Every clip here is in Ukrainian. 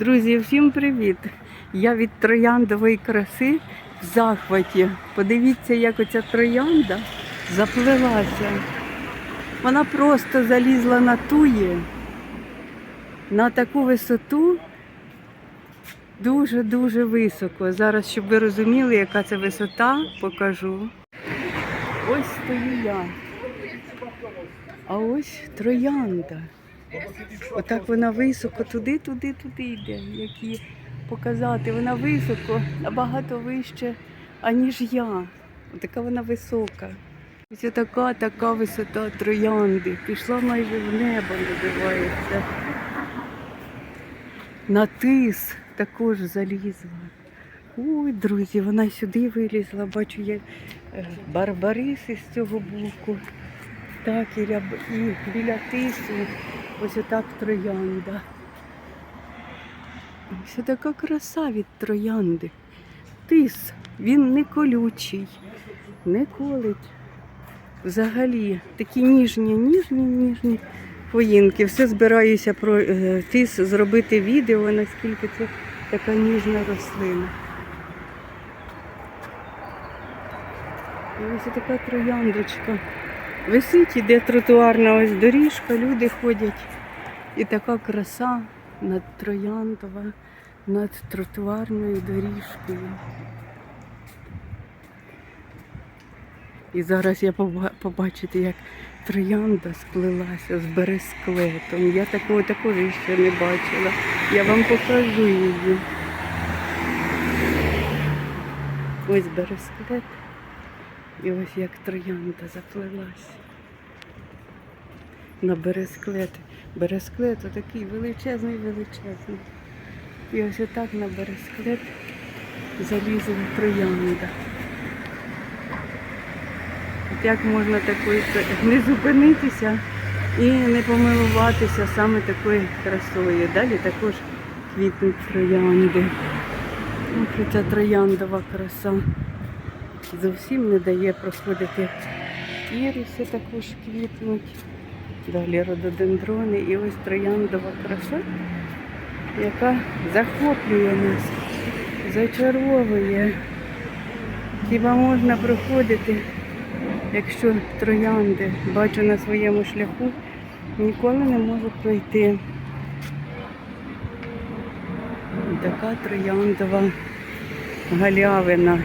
Друзі, всім привіт! Я від трояндової краси в захваті. Подивіться, як оця троянда заплилася. Вона просто залізла на туї, на таку висоту, дуже-дуже високо. Зараз, щоб ви розуміли, яка це висота, покажу. Ось стою я. А ось троянда. Отак вона високо туди, туди, туди йде. Як її показати. Вона високо, набагато вище, аніж я. Отака вона висока. Ось така така висота троянди. Пішла майже в небо, називається. На тис також залізла. Ой, друзі, вона сюди вилізла. Бачу, є е, барбариси з цього боку. Так, і, ряб- і біля тису ось отак троянда. Ось така краса від троянди. Тис, він не колючий, не колить. Взагалі такі ніжні, ніжні, ніжні хвоїнки. Все збираюся про е, тис зробити відео, наскільки це така ніжна рослина. І ось така трояндочка. Висить, іде тротуарна ось доріжка, люди ходять. І така краса над трояндова, над тротуарною доріжкою. І зараз я поба- побачите, як троянда сплилася з бересклетом. Я такого також ще не бачила. Я вам покажу її. Ось бересклет. І ось як троянда заплилась. На бересклет. Бересклет отакий величезний, величезний. І ось отак на бересклет залізла троянда. Як можна такою не зупинитися і не помилуватися саме такою красою. Далі також квітнуть троянди. Ось ця трояндова краса зовсім не дає проходити іриси також квітнуть. Далі рододендрони і ось трояндова краса, яка захоплює нас, зачаровує. Хіба можна проходити, якщо троянди бачу на своєму шляху, ніколи не можу пройти. Така трояндова галявина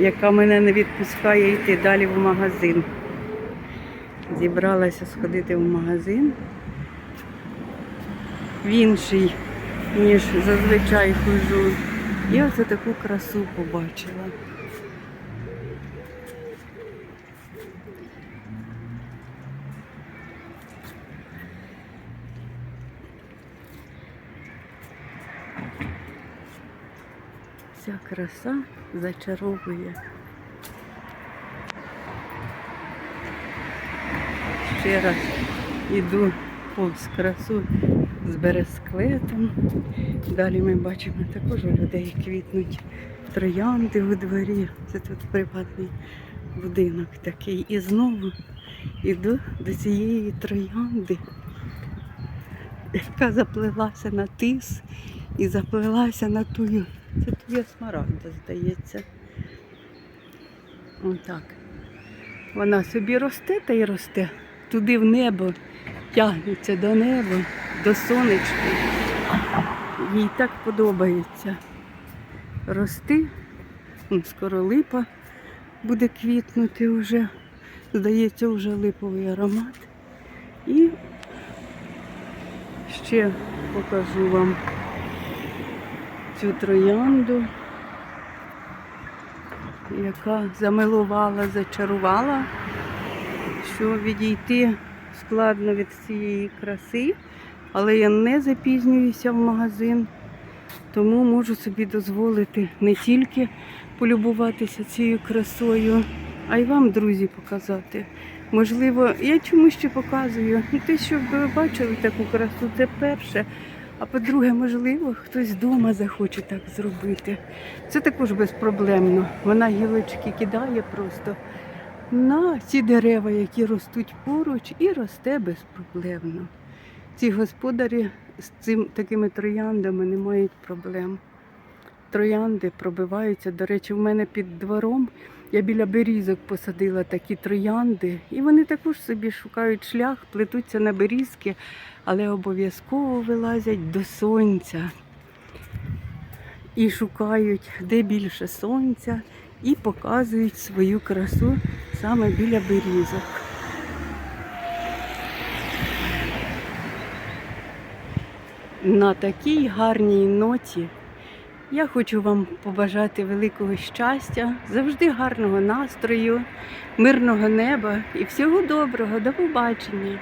яка мене не відпускає йти далі в магазин. Зібралася сходити в магазин. В інший, ніж зазвичай хожу. І оце таку красу побачила. Ця краса зачаровує. Ще раз йду повз красу з бересклетом. Далі ми бачимо також у людей квітнуть троянди у дворі. Це тут приватний будинок такий. І знову йду до цієї троянди, яка заплилася на тис і заплилася на тую. Це туя смарагда, здається. Отак. Вона собі росте та й росте. Туди в небо тягнеться до неба, до сонечка. Їй так подобається рости. Скоро липа буде квітнути вже. Здається, вже липовий аромат. І ще покажу вам цю троянду, яка замилувала, зачарувала, що відійти складно від цієї краси, але я не запізнююся в магазин, тому можу собі дозволити не тільки полюбуватися цією красою, а й вам, друзі, показати. Можливо, я чомусь ще показую. Ну, те, щоб ви бачили таку красу, це перше. А по-друге, можливо, хтось вдома захоче так зробити. Це також безпроблемно. Вона гілочки кидає просто на ці дерева, які ростуть поруч, і росте безпроблемно. Ці господарі з цим такими трояндами не мають проблем. Троянди пробиваються. До речі, в мене під двором я біля берізок посадила такі троянди, і вони також собі шукають шлях, плетуться на берізки, але обов'язково вилазять до сонця і шукають, де більше сонця, і показують свою красу саме біля берізок. На такій гарній ноті я хочу вам побажати великого щастя, завжди гарного настрою, мирного неба і всього доброго. До побачення!